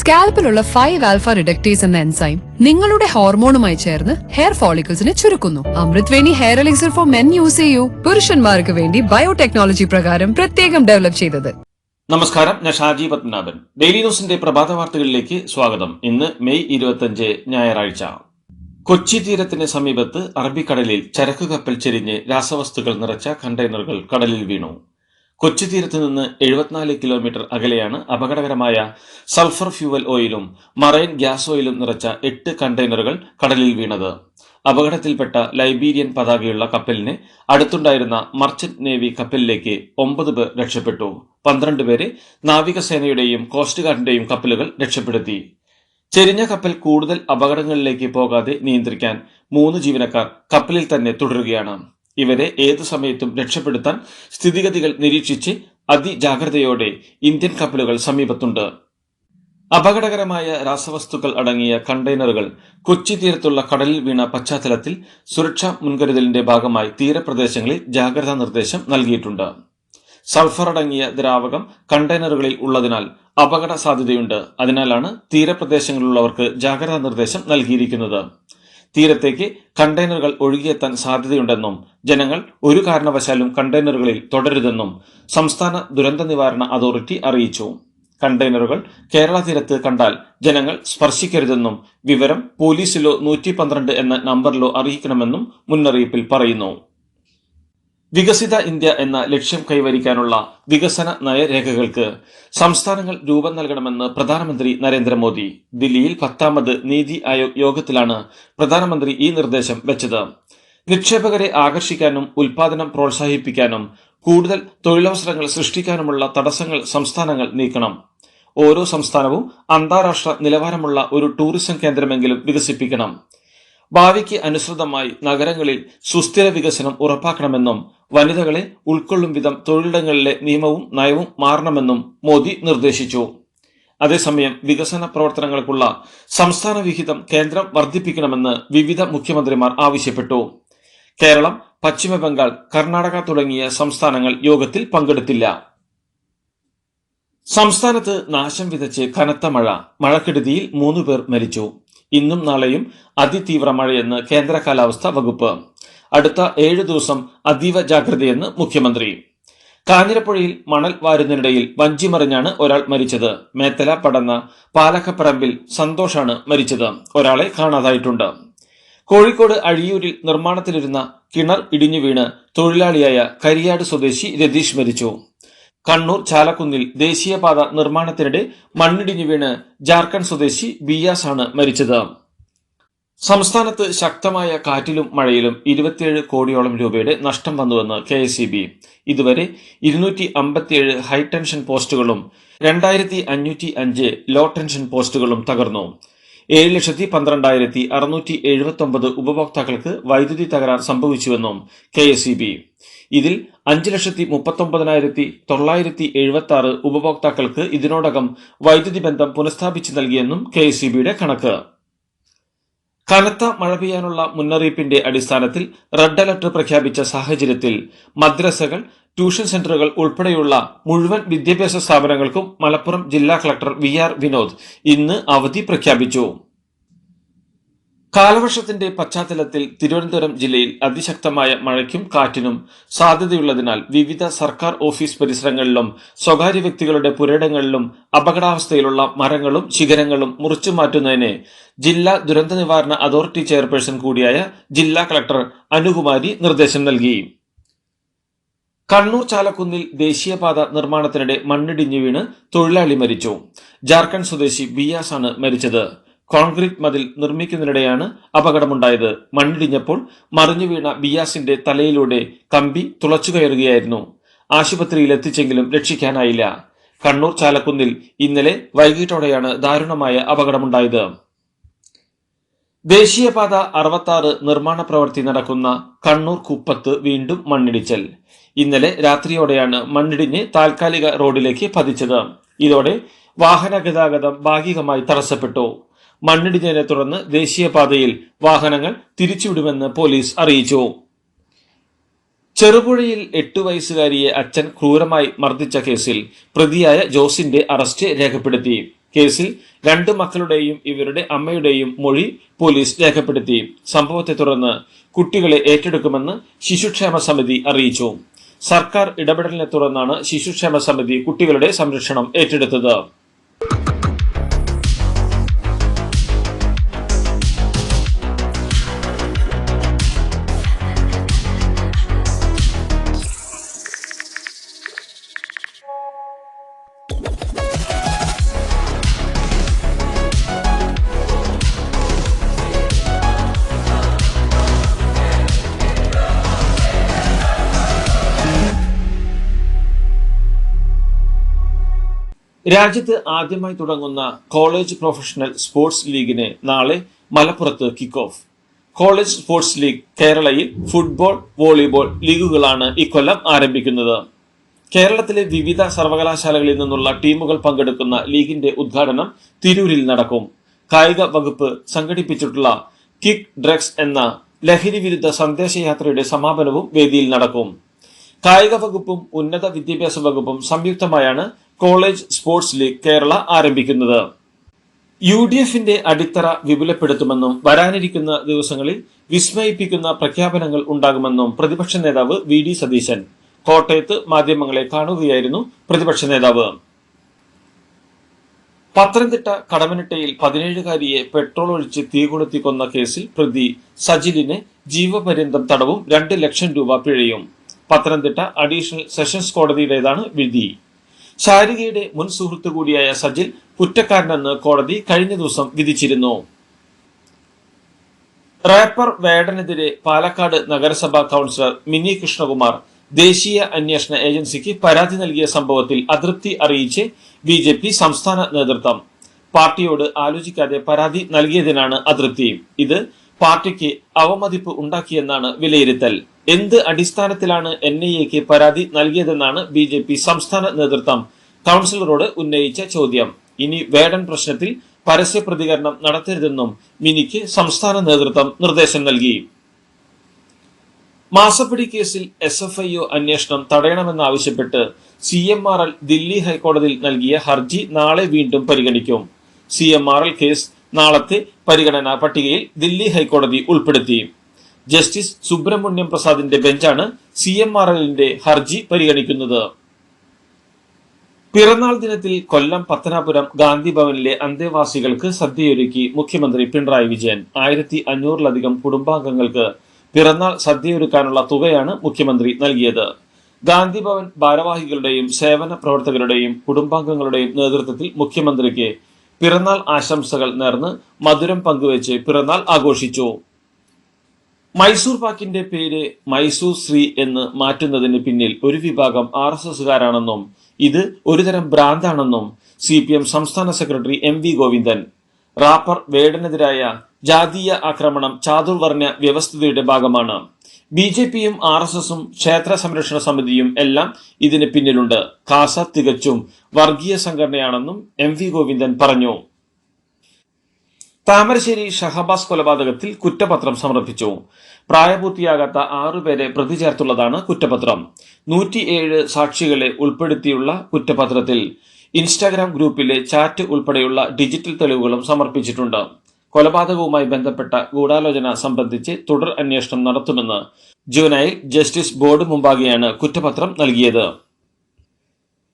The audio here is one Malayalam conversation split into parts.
സ്കാൽപ്പിലുള്ള ഫൈവ് ആൽഫ റിഡക്ടേസ് എന്ന എൻസൈം നിങ്ങളുടെ ഹോർമോണുമായി ചേർന്ന് ഹെയർ ഫോളിക്കിൾസിനെ ചുരുക്കുന്നു. Amrut Veni hair elixir for men use ചെയ്യൂ. പുരുഷന്മാർക്ക് വേണ്ടി ബയോടെക്നോളജി പ്രകാരം പ്രത്യേകം ഡെവലപ്പ് ചെയ്തത്. നമസ്കാരം ഞാൻ ഷാജി പത്മനാഭൻ. ഡെയിലി ന്യൂസിന്റെ പ്രഭാത വാർത്തകളിലേക്ക് സ്വാഗതം. ഇന്ന് മെയ് ഇരുപത്തിയഞ്ച് ഞായറാഴ്ച. കൊച്ചി തീരത്തിന് സമീപത്ത് അറബിക്കടലിൽ ചരക്ക് കപ്പൽ ചെരിഞ്ഞ് രാസവസ്തുക്കൾ നിറച്ച കണ്ടെയ്നറുകൾ കടലിൽ വീണു. കൊച്ചി തീരത്ത് നിന്ന് എഴുപത്തിനാല് കിലോമീറ്റർ അകലെയാണ് അപകടകരമായ സൾഫർ ഫ്യൂവൽ ഓയിലും മറൈൻ ഗ്യാസ് ഓയിലും നിറച്ച എട്ട് കണ്ടെയ്നറുകൾ കടലിൽ വീണത്. അപകടത്തിൽപ്പെട്ട ലൈബീരിയൻ പതാകയുള്ള കപ്പലിനെ അടുത്തുണ്ടായിരുന്ന മർച്ചന്റ് നേവി കപ്പലിലേക്ക് ഒമ്പത് പേർ രക്ഷപ്പെട്ടു. പന്ത്രണ്ട് പേരെ നാവികസേനയുടെയും കോസ്റ്റ് ഗാർഡിന്റെയും കപ്പലുകൾ രക്ഷപ്പെടുത്തി. ചെരിഞ്ഞ കപ്പൽ കൂടുതൽ അപകടങ്ങളിലേക്ക് പോകാതെ നിയന്ത്രിക്കാൻ മൂന്ന് ജീവനക്കാർ കപ്പലിൽ തന്നെ തുടരുകയാണ്. ഇവരെ ഏതു സമയത്തും രക്ഷപ്പെടുത്താൻ സ്ഥിതിഗതികൾ നിരീക്ഷിച്ച് അതിജാഗ്രതയോടെ ഇന്ത്യൻ കപ്പലുകൾ സമീപത്തുണ്ട്. അപകടകരമായ രാസവസ്തുക്കൾ അടങ്ങിയ കണ്ടെയ്നറുകൾ കൊച്ചി തീരത്തുള്ള കടലിൽ വീണ പശ്ചാത്തലത്തിൽ സുരക്ഷാ മുൻകരുതലിന്റെ ഭാഗമായി തീരപ്രദേശങ്ങളിൽ ജാഗ്രതാ നിർദ്ദേശം നൽകിയിട്ടുണ്ട്. സൾഫർ അടങ്ങിയ ദ്രാവകം കണ്ടെയ്നറുകളിൽ ഉള്ളതിനാൽ അപകട സാധ്യതയുണ്ട് അതിനാലാണ് തീരപ്രദേശങ്ങളിലുള്ളവർക്ക് ജാഗ്രതാ നിർദ്ദേശം നൽകിയിരിക്കുന്നത്. തീരത്തേക്ക് കണ്ടെയ്നറുകൾ ഒഴുകിയെത്താൻ സാധ്യതയുണ്ടെന്നും ജനങ്ങൾ ഒരു കാരണവശാലും കണ്ടെയ്നറുകളിൽ തുടരുതെന്നും സംസ്ഥാന ദുരന്ത നിവാരണ അതോറിറ്റി അറിയിച്ചു. കണ്ടെയ്നറുകൾ കേരള തീരത്ത് കണ്ടാൽ ജനങ്ങൾ സ്പർശിക്കരുതെന്നും വിവരം പോലീസിലോ നൂറ്റി എന്ന നമ്പറിലോ അറിയിക്കണമെന്നും മുന്നറിയിപ്പിൽ പറയുന്നു. വികസിത ഇന്ത്യ എന്ന ലക്ഷ്യം കൈവരിക്കാനുള്ള വികസന നയരേഖകൾക്ക് സംസ്ഥാനങ്ങൾ രൂപം നൽകണമെന്ന് പ്രധാനമന്ത്രി നരേന്ദ്രമോദി. ദില്ലിയിൽ പത്താമത് നീതി ആയോഗ് യോഗത്തിലാണ് പ്രധാനമന്ത്രി ഈ നിർദ്ദേശം വെച്ചത്. നിക്ഷേപകരെ ആകർഷിക്കാനും ഉൽപാദനം പ്രോത്സാഹിപ്പിക്കാനും കൂടുതൽ തൊഴിലവസരങ്ങൾ സൃഷ്ടിക്കാനുമുള്ള തടസ്സങ്ങൾ സംസ്ഥാനങ്ങൾ നീക്കണം. ഓരോ സംസ്ഥാനവും അന്താരാഷ്ട്ര നിലവാരമുള്ള ഒരു ടൂറിസം കേന്ദ്രമെങ്കിലും വികസിപ്പിക്കണം. ഭാവിക്ക് അനുസൃതമായി നഗരങ്ങളിൽ സുസ്ഥിര വികസനം ഉറപ്പാക്കണമെന്നും വനിതകളെ ഉൾക്കൊള്ളും വിധം തൊഴിലിടങ്ങളിലെ നിയമവും നയവും മാറണമെന്നും മോദി നിർദ്ദേശിച്ചു. അതേസമയം വികസന പ്രവർത്തനങ്ങൾക്കുള്ള സംസ്ഥാന വിഹിതം കേന്ദ്രം വർദ്ധിപ്പിക്കണമെന്ന് വിവിധ മുഖ്യമന്ത്രിമാർ ആവശ്യപ്പെട്ടു. കേരളം പശ്ചിമബംഗാൾ കർണാടക തുടങ്ങിയ സംസ്ഥാനങ്ങൾ യോഗത്തിൽ പങ്കെടുത്തില്ല. സംസ്ഥാനത്ത് നാശം വിതച്ച് കനത്ത മഴ മഴക്കെടുതിയിൽ മൂന്നുപേർ മരിച്ചു. ഇന്നും നാളെയും അതിതീവ്ര മഴയെന്ന് കേന്ദ്ര കാലാവസ്ഥാ വകുപ്പ്. അടുത്ത ഏഴ് ദിവസം അതീവ ജാഗ്രതയെന്ന് മുഖ്യമന്ത്രി. കാഞ്ഞിരപ്പുഴയിൽ മണൽ വാരുന്നതിനിടയിൽ വഞ്ചിമറിഞ്ഞാണ് ഒരാൾ മരിച്ചത്. മേത്തല പടന്ന പാലക്കപ്പറമ്പിൽ സന്തോഷാണ് മരിച്ചത്. ഒരാളെ കാണാതായിട്ടുണ്ട്. കോഴിക്കോട് അഴിയൂരിൽ നിർമ്മാണത്തിലിരുന്ന കിണർ ഇടിഞ്ഞു വീണ് തൊഴിലാളിയായ കരിയാട് സ്വദേശി രതീഷ് മരിച്ചു. കണ്ണൂർ ചാലക്കുന്നിൽ ദേശീയപാത നിർമ്മാണത്തിനിടെ മണ്ണിടിഞ്ഞു വീണ് ജാർഖണ്ഡ് സ്വദേശി ബിയാസ് ആണ് മരിച്ചത്. സംസ്ഥാനത്ത് ശക്തമായ കാറ്റിലും മഴയിലും ഇരുപത്തിയേഴ് കോടിയോളം രൂപയുടെ നഷ്ടം വന്നുവെന്ന് കെ എസ് സി ബി. ഇതുവരെ ഇരുന്നൂറ്റി അമ്പത്തിയേഴ് ഹൈടെൻഷൻ പോസ്റ്റുകളും രണ്ടായിരത്തി അഞ്ഞൂറ്റി അഞ്ച് ലോ ടെൻഷൻ പോസ്റ്റുകളും തകർന്നു. ഏഴ് ലക്ഷത്തി പന്ത്രണ്ടായിരത്തി അറുന്നൂറ്റി എഴുപത്തി ഒമ്പത് ഉപഭോക്താക്കൾക്ക് വൈദ്യുതി തകരാർ സംഭവിച്ചുവെന്നും കെ എസ് സി ബി. ഇതിൽ അഞ്ച് ലക്ഷത്തി മുപ്പത്തൊമ്പതിനായിരത്തി തൊള്ളായിരത്തി എഴുപത്തി ആറ് ഉപഭോക്താക്കൾക്ക് ഇതിനോടകം വൈദ്യുതി ബന്ധം പുനഃസ്ഥാപിച്ചു നൽകിയെന്നും കെ കണക്ക്. കനത്ത മഴ പെയ്യാനുള്ള മുന്നറിയിപ്പിന്റെ അടിസ്ഥാനത്തിൽ റെഡ് അലർട്ട് പ്രഖ്യാപിച്ച സാഹചര്യത്തിൽ മദ്രസകൾ ട്യൂഷൻ സെന്ററുകൾ ഉൾപ്പെടെയുള്ള മുഴുവൻ വിദ്യാഭ്യാസ സ്ഥാപനങ്ങൾക്കും മലപ്പുറം ജില്ലാ കളക്ടർ വി ആർ വിനോദ് ഇന്ന് അവധി പ്രഖ്യാപിച്ചു. കാലവർഷത്തിന്റെ പശ്ചാത്തലത്തിൽ തിരുവനന്തപുരം ജില്ലയിൽ അതിശക്തമായ മഴയ്ക്കും കാറ്റിനും സാധ്യതയുള്ളതിനാൽ വിവിധ സർക്കാർ ഓഫീസ് പരിസരങ്ങളിലും സ്വകാര്യ വ്യക്തികളുടെ പുരയിടങ്ങളിലും അപകടാവസ്ഥയിലുള്ള മരങ്ങളും ശിഖരങ്ങളും മുറിച്ചു മാറ്റുന്നതിന് ജില്ലാ ദുരന്ത നിവാരണ അതോറിറ്റി ചെയർപേഴ്സൺ കൂടിയായ ജില്ലാ കളക്ടർ അനുകുമാരി നിർദ്ദേശം നൽകി. കണ്ണൂർ ചാലക്കുന്നിൽ ദേശീയപാത നിർമ്മാണത്തിനിടെ മണ്ണിടിഞ്ഞു വീണ് തൊഴിലാളി മരിച്ചു. ജാർഖണ്ഡ് സ്വദേശി ബിയാസാണ് മരിച്ചത്. കോൺക്രീറ്റ് മതിൽ നിർമ്മിക്കുന്നതിനിടെയാണ് അപകടമുണ്ടായത്. മണ്ണിടിഞ്ഞപ്പോൾ മറിഞ്ഞു വീണ ബിയാസിന്റെ തലയിലൂടെ കമ്പി തുളച്ചു കയറുകയായിരുന്നു. ആശുപത്രിയിൽ എത്തിച്ചെങ്കിലും രക്ഷിക്കാനായില്ല. കണ്ണൂർ ചാലക്കുന്നിൽ ഇന്നലെ വൈകിട്ടോടെയാണ് ദാരുണമായ അപകടമുണ്ടായത്. ദേശീയപാത അറുപത്താറ് നിർമ്മാണ പ്രവൃത്തി നടക്കുന്ന കണ്ണൂർ കുപ്പത്ത് വീണ്ടും മണ്ണിടിച്ചൽ. ഇന്നലെ രാത്രിയോടെയാണ് മണ്ണിടിഞ്ഞ് താൽക്കാലിക റോഡിലേക്ക് പതിച്ചത്. ഇതോടെ വാഹന ഗതാഗതം ഭാഗികമായി തടസ്സപ്പെട്ടു. മണ്ണിടിഞ്ഞതിനെ തുടർന്ന് ദേശീയപാതയിൽ വാഹനങ്ങൾ തിരിച്ചുവിടുമെന്ന് പോലീസ് അറിയിച്ചു. ചെറുപുഴയിൽ എട്ടു വയസ്സുകാരിയെ അച്ഛൻ ക്രൂരമായി മർദ്ദിച്ച കേസിൽ പ്രതിയായ ജോസിന്റെ അറസ്റ്റ് രേഖപ്പെടുത്തി. കേസിൽ രണ്ട് മക്കളുടെയും ഇവരുടെ അമ്മയുടെയും മൊഴി പോലീസ് രേഖപ്പെടുത്തി. സംഭവത്തെ തുടർന്ന് കുട്ടികളെ ഏറ്റെടുക്കുമെന്ന് ശിശുക്ഷേമ സമിതി അറിയിച്ചു. സർക്കാർ ഇടപെടലിനെ തുടർന്നാണ് ശിശുക്ഷേമ സമിതി കുട്ടികളുടെ സംരക്ഷണം ഏറ്റെടുത്തത്. രാജ്യത്ത് ആദ്യമായി തുടങ്ങുന്ന കോളേജ് പ്രൊഫഷണൽ സ്പോർട്സ് ലീഗിന് നാളെ മലപ്പുറത്ത് kick off college sports league കേരളയിൽ ഫുട്ബോൾ വോളിബോൾ ലീഗുകളാണ് ഇക്കൊല്ലം ആരംഭിക്കുന്നത്. കേരളത്തിലെ വിവിധ സർവകലാശാലകളിൽ നിന്നുള്ള ടീമുകൾ പങ്കെടുക്കുന്ന ലീഗിന്റെ ഉദ്ഘാടനം തിരൂരിൽ നടക്കും. കായിക വകുപ്പ് സംഘടിപ്പിച്ചിട്ടുള്ള കിക്ക് ഡ്രഗ്സ് എന്ന ലഹരി വിരുദ്ധ സന്ദേശയാത്രയുടെ സമാപനവും വേദിയിൽ നടക്കും. കായിക വകുപ്പും ഉന്നത വിദ്യാഭ്യാസ വകുപ്പും സംയുക്തമായാണ് കോളേജ് സ്പോർട്സ് ലീഗ് കേരള ആരംഭിക്കുന്നത്. യു ഡി എഫിന്റെ അടിത്തറ വിപുലപ്പെടുത്തുമെന്നും വരാനിരിക്കുന്ന ദിവസങ്ങളിൽ വിസ്മയിപ്പിക്കുന്ന പ്രഖ്യാപനങ്ങൾ ഉണ്ടാകുമെന്നും പ്രതിപക്ഷ നേതാവ് വി ഡി സതീശൻ. കോട്ടയത്ത് മാധ്യമങ്ങളെ കാണുകയായിരുന്നു പ്രതിപക്ഷ നേതാവ്. പത്തനംതിട്ട കടമനിട്ടയിൽ പതിനേഴുകാരിയെ പെട്രോൾ ഒഴിച്ച് തീ കൊളുത്തി കൊന്ന കേസിൽ പ്രതി സജിലിന് ജീവപര്യന്തം തടവും രണ്ട് ലക്ഷം രൂപ പിഴയും. പത്തനംതിട്ട അഡീഷണൽ സെഷൻസ് കോടതിയുടേതാണ് വിധി. ശാരികയുടെ മുൻ സുഹൃത്തു കൂടിയായ സജിൽ കുറ്റക്കാരനെന്ന് കോടതി കഴിഞ്ഞ ദിവസം വിധിച്ചിരുന്നു. റാപ്പർ വേടനെതിരെ പാലക്കാട് നഗരസഭാ കൗൺസിലർ മിനി കൃഷ്ണകുമാർ ദേശീയ അന്വേഷണ ഏജൻസിക്ക് പരാതി നൽകിയ സംഭവത്തിൽ അതൃപ്തി അറിയിച്ച് ബി ജെ പി സംസ്ഥാന നേതൃത്വം പാർട്ടിയോട് ആലോചിക്കാതെ പരാതി നൽകിയതിനാണ് അതൃപ്തി. ഇത് പാർട്ടിക്ക് അവമതിപ്പ് ഉണ്ടാക്കിയെന്നാണ് വിലയിരുത്തൽ. എന്ത് അടിസ്ഥാനത്തിലാണ് എൻ ഐ എക്ക് പരാതി നൽകിയതെന്നാണ് ബി ജെ പി സംസ്ഥാന നേതൃത്വം കൗൺസിലറോട് ഉന്നയിച്ച ചോദ്യം. ഇനി വേടൻ പ്രശ്നത്തിൽ പരസ്യ പ്രതികരണം നടത്തരുതെന്നും മിനിക്ക് സംസ്ഥാന നേതൃത്വം നിർദ്ദേശം നൽകി. മാസപ്പിടി കേസിൽ എസ് എഫ് ഐ ഒ അന്വേഷണം തടയണമെന്നാവശ്യപ്പെട്ട് C M R L Delhi ഹൈക്കോടതിയിൽ നൽകിയ ഹർജി നാളെ വീണ്ടും പരിഗണിക്കും. C M R L case നാളത്തെ പരിഗണനാ പട്ടികയിൽ ദില്ലി ഹൈക്കോടതി ഉൾപ്പെടുത്തി. ജസ്റ്റിസ് സുബ്രഹ്മണ്യം പ്രസാദിന്റെ ബെഞ്ചാണ് സി എം ആർ എല്ലിന്റെ ഹർജി പരിഗണിക്കുന്നത്. പിറന്നാൾ ദിനത്തിൽ കൊല്ലം പത്തനാപുരം ഗാന്ധി ഭവനിലെ അന്തേവാസികൾക്ക് സദ്യയൊരുക്കി മുഖ്യമന്ത്രി പിണറായി വിജയൻ. ആയിരത്തി അഞ്ഞൂറിലധികം കുടുംബാംഗങ്ങൾക്ക് പിറന്നാൾ സദ്യയൊരുക്കാനുള്ള തുകയാണ് മുഖ്യമന്ത്രി നൽകിയത്. ഗാന്ധി ഭവൻ ഭാരവാഹികളുടെയും സേവന പ്രവർത്തകരുടെയും കുടുംബാംഗങ്ങളുടെയും നേതൃത്വത്തിൽ മുഖ്യമന്ത്രിക്ക് പിറന്നാൾ ആശംസകൾ നേർന്ന് മധുരം പങ്കുവച്ച് പിറന്നാൾ ആഘോഷിച്ചു. മൈസൂർ പാക്കിന്റെ പേര് മൈസൂർ ശ്രീ എന്ന് മാറ്റുന്നതിന് പിന്നിൽ ഒരു വിഭാഗം ആർ എസ് എസുകാരാണെന്നും ഇത് ഒരുതരം ഭ്രാന്താണെന്നും സി പി എം സംസ്ഥാന secretary M V Govindan. Rapper വേടനെതിരായ ജാതീയ ആക്രമണം ചാതുർവർണ വ്യവസ്ഥിതിയുടെ ഭാഗമാണ്. ബി ജെ പിയും ആർ എസ് എസും ക്ഷേത്ര സംരക്ഷണ സമിതിയും എല്ലാം ഇതിന് പിന്നിലുണ്ട്. കാസ തികച്ചും വർഗീയ സംഘടനയാണെന്നും എം വി ഗോവിന്ദൻ പറഞ്ഞു. താമരശ്ശേരി ഷഹബാസ് കൊലപാതകത്തിൽ കുറ്റപത്രം സമർപ്പിച്ചു. പ്രായപൂർത്തിയാകാത്ത ആറുപേരെ പ്രതി ചേർത്തുള്ളതാണ് കുറ്റപത്രം. നൂറ്റിയേഴ് സാക്ഷികളെ ഉൾപ്പെടുത്തിയുള്ള കുറ്റപത്രത്തിൽ ഇൻസ്റ്റാഗ്രാം ഗ്രൂപ്പിലെ ചാറ്റ് ഉൾപ്പെടെയുള്ള ഡിജിറ്റൽ തെളിവുകളും സമർപ്പിച്ചിട്ടുണ്ട്. കൊലപാതകവുമായി ബന്ധപ്പെട്ട ഗൂഢാലോചന സംബന്ധിച്ച് തുടർ അന്വേഷണം നടത്തുമെന്ന് ജൂനായി ജസ്റ്റിസ് ബോർഡ് മുമ്പാകെയാണ് കുറ്റപത്രം നൽകിയത്.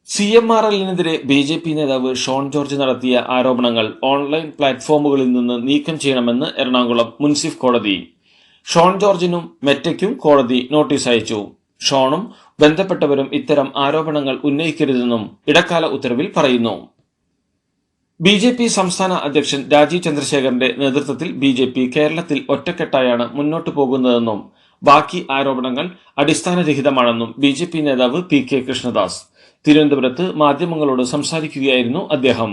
സി എം ആർ എല്ലിനെതിരെ ബി ജെ പി നേതാവ് ഷോൺ ജോർജ് നടത്തിയ ആരോപണങ്ങൾ ഓൺലൈൻ പ്ലാറ്റ്ഫോമുകളിൽ നിന്ന് നീക്കം ചെയ്യണമെന്ന് എറണാകുളം മുൻസിഫ് കോടതി. ഷോൺ ജോർജിനും മെറ്റയ്ക്കും കോടതി നോട്ടീസ് അയച്ചു. ഷോണും ബന്ധപ്പെട്ടവരും ഇത്തരം ആരോപണങ്ങൾ ഉന്നയിക്കരുതെന്നും ഇടക്കാല ഉത്തരവിൽ പറയുന്നു. ബി ജെ പി സംസ്ഥാന അധ്യക്ഷൻ രാജീവ് ചന്ദ്രശേഖരന്റെ നേതൃത്വത്തിൽ ബി ജെ പി കേരളത്തിൽ ഒറ്റക്കെട്ടായാണ് മുന്നോട്ടു പോകുന്നതെന്നും ബാക്കി ആരോപണങ്ങൾ അടിസ്ഥാനരഹിതമാണെന്നും ബി ജെ പി നേതാവ് പി കെ കൃഷ്ണദാസ്. തിരുവനന്തപുരത്ത് മാധ്യമങ്ങളോട് സംസാരിക്കുകയായിരുന്നു അദ്ദേഹം.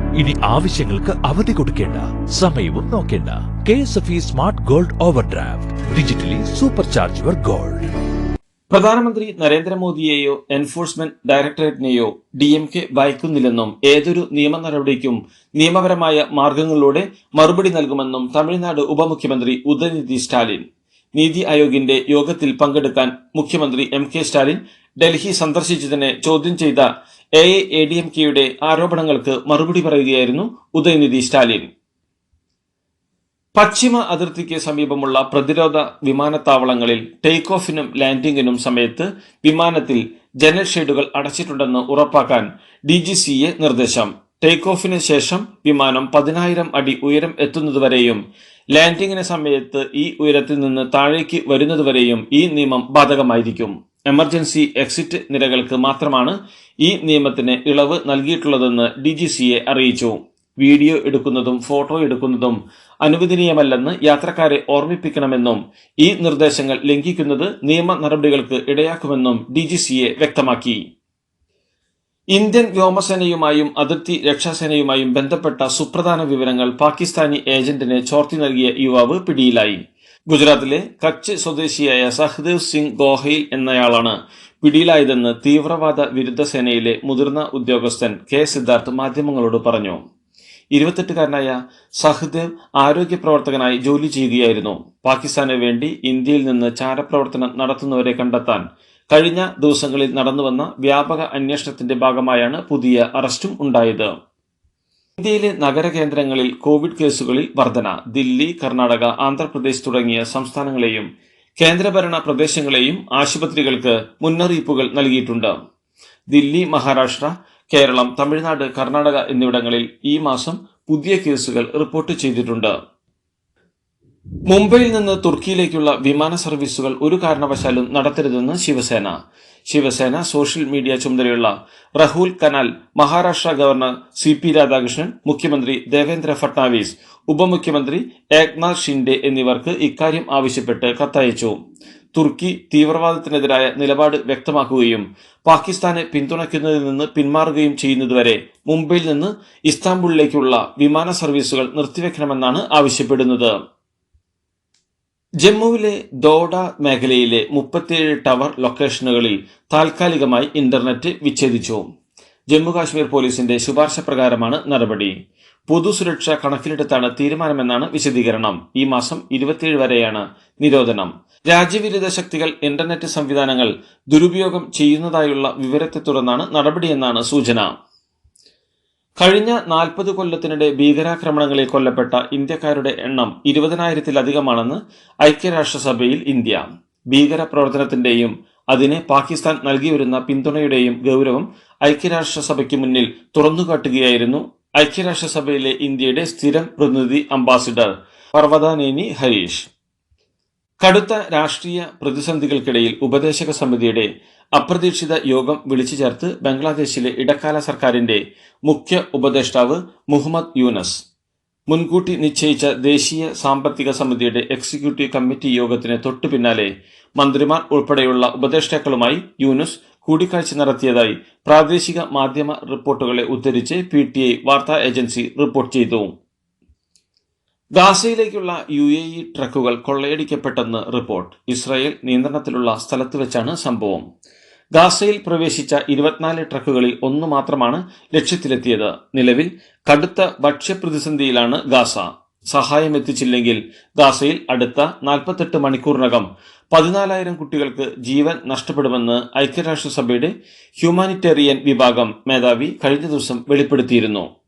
ഇനി ആവശ്യങ്ങൾക്ക് അവധി കൊടുക്കേണ്ട സമയവും നോക്കേണ്ട. K S F E smart gold over draft digitally super charge your gold പ്രധാനമന്ത്രി നരേന്ദ്രമോദിയെയോ എൻഫോഴ്സ്മെന്റ് ഡയറക്ടറേറ്റിനെയോ ഡി എം കെ ഭയക്കുന്നില്ലെന്നും ഏതൊരു നിയമ നടപടിക്കും നിയമപരമായ മാർഗങ്ങളിലൂടെ മറുപടി നൽകുമെന്നും തമിഴ്നാട് ഉപമുഖ്യമന്ത്രി ഉദയനിധി സ്റ്റാലിൻ. നീതി ആയോഗിന്റെ യോഗത്തിൽ പങ്കെടുക്കാൻ മുഖ്യമന്ത്രി എം കെ സ്റ്റാലിൻ ഡൽഹി സന്ദർശിച്ചതിനെ ചോദ്യം ചെയ്ത എ എ ഡി എം കെയുടെ ആരോപണങ്ങൾക്ക് മറുപടി പറയുകയായിരുന്നു ഉദയനിധി സ്റ്റാലിൻ. പശ്ചിമ അതിർത്തിക്ക് സമീപമുള്ള പ്രതിരോധ വിമാനത്താവളങ്ങളിൽ ടേക്ക് ഓഫിനും ലാൻഡിംഗിനും സമയത്ത് വിമാനത്തിൽ ജനൽ ഷെയ്ഡുകൾ അടച്ചിട്ടുണ്ടെന്ന് ഉറപ്പാക്കാൻ ഡി ജി സിയെ നിർദ്ദേശം. ടേക്ക് ഓഫിന് ശേഷം വിമാനം പതിനായിരം അടി ഉയരം എത്തുന്നതുവരെയും ലാൻഡിംഗിന് സമയത്ത് ഈ ഉയരത്തിൽ നിന്ന് താഴേക്ക് വരുന്നതുവരെയും ഈ നിയമം ബാധകമായിരിക്കും. എമർജൻസി എക്സിറ്റ് നിരകൾക്ക് മാത്രമാണ് ഈ നിയമത്തിന് ഇളവ് നൽകിയിട്ടുള്ളതെന്ന് ഡി ജി സിയെ അറിയിച്ചു. വീഡിയോ എടുക്കുന്നതും ഫോട്ടോ എടുക്കുന്നതും അനുവദനീയമല്ലെന്ന് യാത്രക്കാരെ ഓർമ്മിപ്പിക്കണമെന്നും ഈ നിർദ്ദേശങ്ങൾ ലംഘിക്കുന്നത് നിയമ നടപടികൾക്ക് ഇടയാക്കുമെന്നും ഡി ജി സിയെ വ്യക്തമാക്കി. ഇന്ത്യൻ വ്യോമസേനയുമായും അതിർത്തി രക്ഷാസേനയുമായും ബന്ധപ്പെട്ട സുപ്രധാന വിവരങ്ങൾ പാകിസ്ഥാനി ഏജന്റിന് ചോർത്തി നൽകിയ യുവാവ് പിടിയിലായി. ഗുജറാത്തിലെ കച്ച് സ്വദേശിയായ സഹ്ദേവ് സിംഗ് ഗോഹയിൽ എന്നയാളാണ് പിടിയിലായതെന്ന് തീവ്രവാദ വിരുദ്ധ സേനയിലെ മുതിർന്ന ഉദ്യോഗസ്ഥൻ കെ സിദ്ധാർത്ഥ് മാധ്യമങ്ങളോട് പറഞ്ഞു. ഇരുപത്തെട്ടുകാരനായ സഹ്ദേവ് ആരോഗ്യ പ്രവർത്തകനായി ജോലി ചെയ്യുകയായിരുന്നു. പാകിസ്ഥാന് വേണ്ടി ഇന്ത്യയിൽ നിന്ന് ചാരപ്രവർത്തനം നടത്തുന്നവരെ കണ്ടെത്താൻ കഴിഞ്ഞ ദിവസങ്ങളിൽ നടന്നുവന്ന വ്യാപക അന്വേഷണത്തിന്റെ ഭാഗമായാണ് പുതിയ അറസ്റ്റും ഉണ്ടായത്. ഇന്ത്യയിലെ നഗരകേന്ദ്രങ്ങളിൽ കോവിഡ് കേസുകളിൽ വർധന ദില്ലി കർണാടക ആന്ധ്രാപ്രദേശ് തുടങ്ങിയ സംസ്ഥാനങ്ങളെയും കേന്ദ്രഭരണ പ്രദേശങ്ങളെയും ആശുപത്രികൾക്ക് മുന്നറിയിപ്പുകൾ നൽകിയിട്ടുണ്ട്. ദില്ലി മഹാരാഷ്ട്ര കേരളം തമിഴ്നാട് കർണാടക എന്നിവിടങ്ങളിൽ ഈ മാസം പുതിയ കേസുകൾ റിപ്പോർട്ട് ചെയ്തിട്ടുണ്ട്. മുംബൈയിൽ നിന്ന് തുർക്കിയിലേക്കുള്ള വിമാന സർവീസുകൾ ഒരു കാരണവശാലും നടത്തരുതെന്ന് ശിവസേന. ശിവസേന സോഷ്യൽ മീഡിയ ചുമതലയുള്ള Rahul Kanal Maharashtra governor C P Radhakrishnan മുഖ്യമന്ത്രി ദേവേന്ദ്ര ഫട്നാവിസ് ഉപമുഖ്യമന്ത്രി ഏക്നാഥ് ഷിൻഡെ എന്നിവർക്ക് ഇക്കാര്യം ആവശ്യപ്പെട്ട് കത്തയച്ചു. തുർക്കി തീവ്രവാദത്തിനെതിരായ നിലപാട് വ്യക്തമാക്കുകയും പാകിസ്ഥാനെ പിന്തുണയ്ക്കുന്നതിൽ നിന്ന് പിന്മാറുകയും ചെയ്യുന്നതുവരെ മുംബൈയിൽ നിന്ന് ഇസ്താംബുളിലേക്കുള്ള വിമാന സർവീസുകൾ നിർത്തിവെക്കണമെന്നാണ് ആവശ്യപ്പെടുന്നത്. ജമ്മുവിലെ ദോഡ മേഖലയിലെ മുപ്പത്തിയേഴ് ടവർ ലൊക്കേഷനുകളിൽ താൽക്കാലികമായി ഇന്റർനെറ്റ് വിച്ഛേദിച്ചു. ജമ്മുകാശ്മീർ പോലീസിന്റെ ശുപാർശ പ്രകാരമാണ് നടപടി. പൊതുസുരക്ഷ കണക്കിലെടുത്താണ് തീരുമാനമെന്നാണ് വിശദീകരണം. ഈ മാസം ഇരുപത്തിയേഴ് വരെയാണ് നിരോധനം. രാജ്യവിരുദ്ധ ശക്തികൾ ഇന്റർനെറ്റ് സംവിധാനങ്ങൾ ദുരുപയോഗം ചെയ്യുന്നതായുള്ള വിവരത്തെ തുടർന്നാണ് നടപടിയെന്നാണ് സൂചന. കഴിഞ്ഞ നാൽപ്പത് കൊല്ലത്തിനിടെ ഭീകരാക്രമണങ്ങളിൽ കൊല്ലപ്പെട്ട ഇന്ത്യക്കാരുടെ എണ്ണം ഇരുപതിനായിരത്തിലധികമാണെന്ന് ഐക്യരാഷ്ട്രസഭയിൽ ഇന്ത്യ. ഭീകര പ്രവർത്തനത്തിന്റെയും അതിന് പാകിസ്ഥാൻ നൽകിവരുന്ന പിന്തുണയുടെയും ഗൗരവം ഐക്യരാഷ്ട്രസഭയ്ക്ക് മുന്നിൽ തുറന്നുകാട്ടുകയായിരുന്നു ഐക്യരാഷ്ട്രസഭയിലെ ഇന്ത്യയുടെ സ്ഥിരം പ്രതിനിധി അംബാസിഡർ പർവതാനേനി ഹരീഷ്. കടുത്ത രാഷ്ട്രീയ പ്രതിസന്ധികൾക്കിടയിൽ ഉപദേശക സമിതിയുടെ അപ്രതീക്ഷിത യോഗം വിളിച്ചു ചേർത്ത് ബംഗ്ലാദേശിലെ ഇടക്കാല സർക്കാരിന്റെ മുഖ്യ ഉപദേഷ്ടാവ് മുഹമ്മദ് യൂനസ്. മുൻകൂട്ടി നിശ്ചയിച്ച ദേശീയ സാമ്പത്തിക സമിതിയുടെ എക്സിക്യൂട്ടീവ് കമ്മിറ്റി യോഗത്തിന് തൊട്ടു പിന്നാലെ മന്ത്രിമാർ ഉൾപ്പെടെയുള്ള ഉപദേഷ്ടാക്കളുമായി യൂനുസ് കൂടിക്കാഴ്ച നടത്തിയതായി പ്രാദേശിക മാധ്യമ റിപ്പോർട്ടുകളെ ഉദ്ധരിച്ച് പി വാർത്താ ഏജൻസി റിപ്പോർട്ട് ചെയ്തു. ഗാസയിലേക്കുള്ള യു എ ഇ ട്രക്കുകൾ കൊള്ളയടിക്കപ്പെട്ടെന്ന് റിപ്പോർട്ട്. ഇസ്രായേൽ നിയന്ത്രണത്തിലുള്ള സ്ഥലത്ത് വെച്ചാണ് സംഭവം. ഗാസയിൽ പ്രവേശിച്ച ഇരുപത്തിനാല് ട്രക്കുകളിൽ ഒന്ന് മാത്രമാണ് ലക്ഷ്യത്തിലെത്തിയത്. നിലവിൽ കടുത്ത ഭക്ഷ്യപ്രതിസന്ധിയിലാണ് ഗാസ. സഹായം എത്തിച്ചില്ലെങ്കിൽ ഗാസയിൽ അടുത്ത നാൽപ്പത്തെട്ട് മണിക്കൂറിനകം പതിനാലായിരം കുട്ടികൾക്ക് ജീവൻ നഷ്ടപ്പെടുമെന്ന് ഐക്യരാഷ്ട്രസഭയുടെ ഹ്യൂമാനിറ്റേറിയൻ വിഭാഗം മേധാവി കഴിഞ്ഞ ദിവസം വെളിപ്പെടുത്തിയിരുന്നു.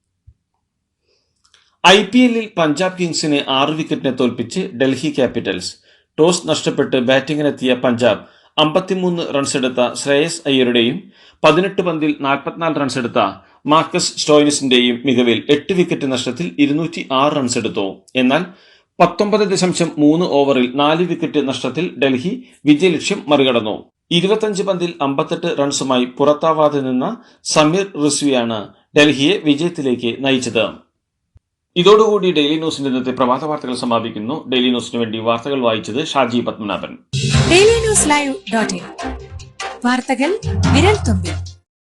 ഐ പി എല്ലിൽ പഞ്ചാബ് കിങ്സിനെ ആറ് വിക്കറ്റിനെ തോൽപ്പിച്ച് ഡൽഹി ക്യാപിറ്റൽസ്. ടോസ് നഷ്ടപ്പെട്ട് ബാറ്റിംഗിനെത്തിയ പഞ്ചാബ് അമ്പത്തിമൂന്ന് റൺസെടുത്ത ശ്രേയസ് അയ്യരുടെയും പതിനെട്ട് പന്തിൽ നാൽപ്പത്തിനാല് റൺസെടുത്ത മാർക്കസ് സ്റ്റോയിനിസിന്റെയും മികവിൽ എട്ട് വിക്കറ്റ് നഷ്ടത്തിൽ ഇരുന്നൂറ്റി ആറ് റൺസെടുത്തു. എന്നാൽ പത്തൊമ്പത് ദശാംശം മൂന്ന് ഓവറിൽ നാല് വിക്കറ്റ് നഷ്ടത്തിൽ ഡൽഹി വിജയലക്ഷ്യം മറികടന്നു. ഇരുപത്തഞ്ച് പന്തിൽ അമ്പത്തെട്ട് റൺസുമായി പുറത്താവാതെ നിന്ന സമീർ റിസ്വിയാണ് ഡൽഹിയെ വിജയത്തിലേക്ക് നയിച്ചത്. ഇതോടുകൂടി ഡെയിലി ന്യൂസിന്റെ ഇന്നത്തെ പ്രഭാത വാർത്തകൾ സമാപിക്കുന്നു. ഡെയിലി ന്യൂസിന് വേണ്ടി വാർത്തകൾ വായിച്ചത് Shaji Padmanabhan. Daily news live വാർത്തകൾ വിരൽ തുമ്പിൽ.